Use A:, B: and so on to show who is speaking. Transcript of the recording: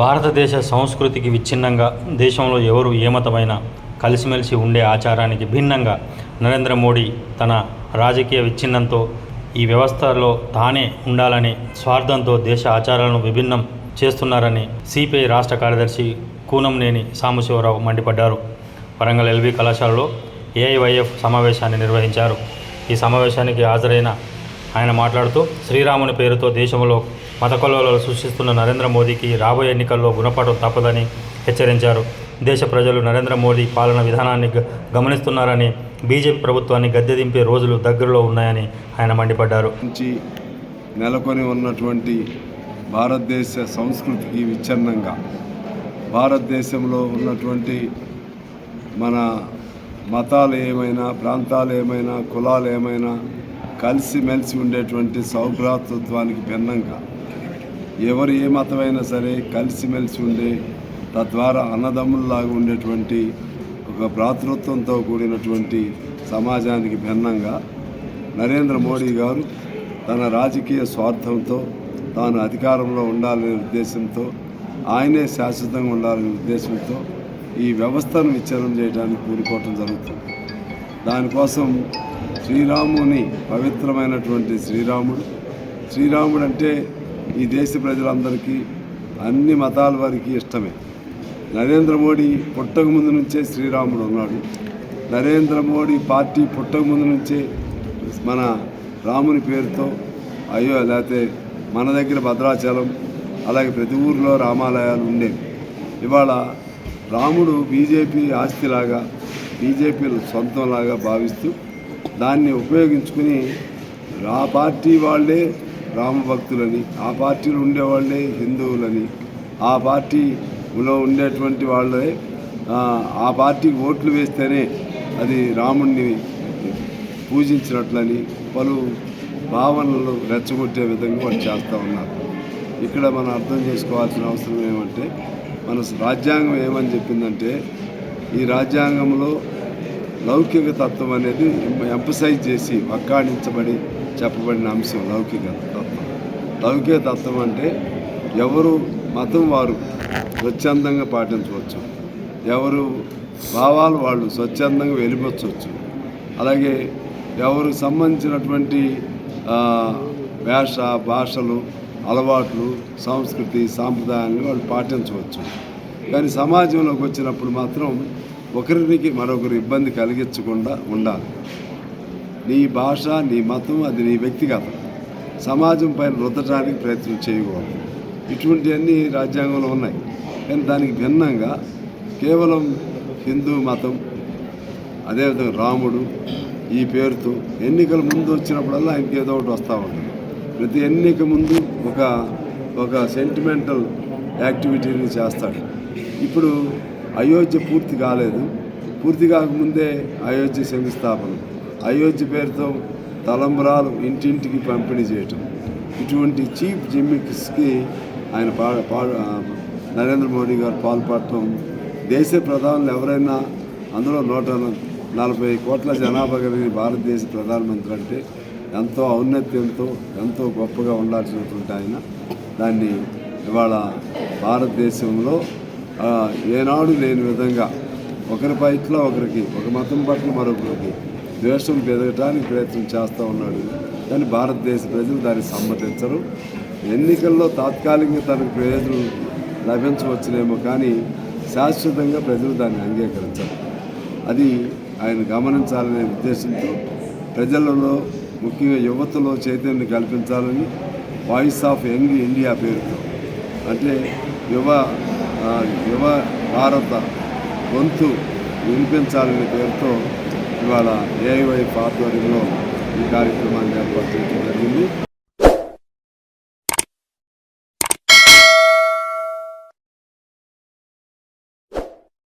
A: భారతదేశ సంస్కృతికి విచ్ఛిన్నంగా దేశంలో ఎవరు ఏమతమైన కలిసిమెలిసి ఉండే ఆచారానికి భిన్నంగా నరేంద్ర మోడీ తన రాజకీయ విచ్ఛిన్నంతో ఈ వ్యవస్థలో తానే ఉండాలని స్వార్థంతో దేశ ఆచారాలను విభిన్నం చేస్తున్నారని సిపిఐ రాష్ట్ర కార్యదర్శి కూనంనేని సాంబశివరావు మండిపడ్డారు. వరంగల్ ఎల్బీ కళాశాలలో ఏఐవైఎఫ్ సమావేశాన్ని నిర్వహించారు. ఈ సమావేశానికి హాజరైన ఆయన మాట్లాడుతూ శ్రీరాముని పేరుతో దేశంలో మతకొలవలు సృష్టిస్తున్న నరేంద్ర మోదీకి రాబోయే ఎన్నికల్లో గుణపాఠం తప్పదని హెచ్చరించారు. దేశ ప్రజలు నరేంద్ర మోదీ పాలన విధానాన్ని గమనిస్తున్నారని బీజేపీ ప్రభుత్వాన్ని గద్దె దింపే రోజులు దగ్గరలో ఉన్నాయని ఆయన మండిపడ్డారు.
B: నెలకొని ఉన్నటువంటి భారతదేశ సంస్కృతికి విచ్ఛిన్నంగా భారతదేశంలో ఉన్నటువంటి మన మతాలు ఏమైనా ప్రాంతాలు ఏమైనా కులాలు ఏమైనా కలిసిమెలిసి ఉండేటువంటి సౌభ్రాతృత్వానికి భిన్నంగా ఎవరు ఏ మతమైనా సరే కలిసిమెలిసి ఉండే తద్వారా అన్నదమ్ముల్లాగా ఉండేటువంటి ఒక భ్రాతృత్వంతో కూడినటువంటి సమాజానికి భిన్నంగా నరేంద్ర మోడీ గారు తన రాజకీయ స్వార్థంతో తాను అధికారంలో ఉండాలనే ఉద్దేశంతో ఆయనే శాశ్వతంగా ఉండాలనే ఉద్దేశంతో ఈ వ్యవస్థను విచ్ఛిన్నం చేయడానికి కూరుకోవటం జరుగుతుంది. దానికోసం శ్రీరాముని పవిత్రమైనటువంటి శ్రీరాముడు శ్రీరాముడు అంటే ఈ దేశ ప్రజలందరికీ అన్ని మతాల వారికి ఇష్టమే. నరేంద్ర మోడీ పుట్టక ముందు నుంచే శ్రీరాముడు ఉన్నాడు. నరేంద్ర మోడీ పార్టీ పుట్టక ముందు నుంచే మన రాముని పేరుతో అయ్యో లేకపోతే మన దగ్గర భద్రాచలం అలాగే ప్రతి ఊరిలో రామాలయాలు ఉండేవి ఇవాళ రాముడు బీజేపీ ఆస్తిలాగా బీజేపీ సొంతంలాగా భావిస్తూ దాన్ని ఉపయోగించుకుని ఆ పార్టీ వాళ్ళే రామభక్తులని ఆ పార్టీలో ఉండేవాళ్ళే హిందువులని ఆ పార్టీలో ఉండేటువంటి వాళ్ళే ఆ, పార్టీకి ఓట్లు వేస్తేనే అది రాముణ్ణి పూజించినట్లని పలు భావనలు రెచ్చగొట్టే విధంగా వాళ్ళు చేస్తూ ఉన్నారు. ఇక్కడ మనం అర్థం చేసుకోవాల్సిన అవసరం ఏమంటే మన రాజ్యాంగం ఏమని చెప్పిందంటే ఈ రాజ్యాంగంలో లౌకిక తత్వం అనేది ఎంపసైజ్ చేసి వక్కాణించబడి చెప్పబడిన అంశం లౌకికత లౌకిక తత్వం అంటే ఎవరు మతం వారు స్వచ్ఛందంగా పాటించవచ్చు. ఎవరు భావాలు వాళ్ళు స్వచ్ఛందంగా వెళ్ళిపోవచ్చు అలాగే ఎవరు సంబంధించినటువంటి వేష భాషలు అలవాట్లు సంస్కృతి సాంప్రదాయాలను వాళ్ళు పాటించవచ్చు. కానీ సమాజంలోకి వచ్చినప్పుడు మాత్రం ఒకరికి మరొకరు ఇబ్బంది కలిగించకుండా ఉండాలి. నీ భాష నీ మతం అది నీ వ్యక్తిగతం. సమాజం పైన రుద్దడానికి ప్రయత్నం చేయకూడదు. ఇటువంటివన్నీ రాజ్యాంగంలో ఉన్నాయి. కానీ దానికి భిన్నంగా కేవలం హిందూ మతం అదేవిధంగా రాముడు ఈ పేరుతో ఎన్నికల ముందు వచ్చినప్పుడల్లా ఆయనకి ఏదో ఒకటి వస్తూ ఉంటుంది. ప్రతి ఎన్నిక ముందు ఒక ఒక సెంటిమెంటల్ యాక్టివిటీని చేస్తాడు. ఇప్పుడు అయోధ్య పూర్తి కాలేదు. పూర్తి కాకముందే అయోధ్య శంకుస్థాపన. అయోధ్య పేరుతో తలంబరాలు ఇంటింటికి పంపిణీ చేయటం. ఇటువంటి చీప్ జిమ్మిక్స్కి ఆయన పా పా నరేంద్ర మోడీ గారు పాల్పడటం. దేశ ప్రధానులు ఎవరైనా అందులో నూట నలభై కోట్ల జనాభా కలిగిన భారతదేశ ప్రధానమంత్రి అంటే ఎంతో ఔన్నత్యంతో ఎంతో గొప్పగా ఉండాల్సినటువంటి ఆయన. దాన్ని ఇవాళ భారతదేశంలో ఏనాడు లేని విధంగా ఒకరి పట్ల ఒకరికి ఒక మతం పట్ల మరొకరికి ద్వేషం పెరగడానికి ప్రయత్నం చేస్తూ ఉన్నాడు. కానీ భారతదేశ ప్రజలు దాన్ని సమ్మతించరు. ఎన్నికల్లో తాత్కాలికంగా తనకు ప్రయోజనం లభించవచ్చునేమో కానీ శాశ్వతంగా ప్రజలు దాన్ని అంగీకరించరు. అది ఆయన గమనించాలనే ఉద్దేశంతో ప్రజలలో ముఖ్యంగా యువతలో చైతన్యం కల్పించాలని వాయిస్ ఆఫ్ యంగ్ ఇండియా పేరుతో అంటే యువ యువ భారత గొంతు వినిపించాలనే పేరుతో ఇవాళ ఏఐవైఎఫ్ ఆధ్వర్యంలో ఈ కార్యక్రమాన్ని ఏర్పాటు చేయడం జరిగింది.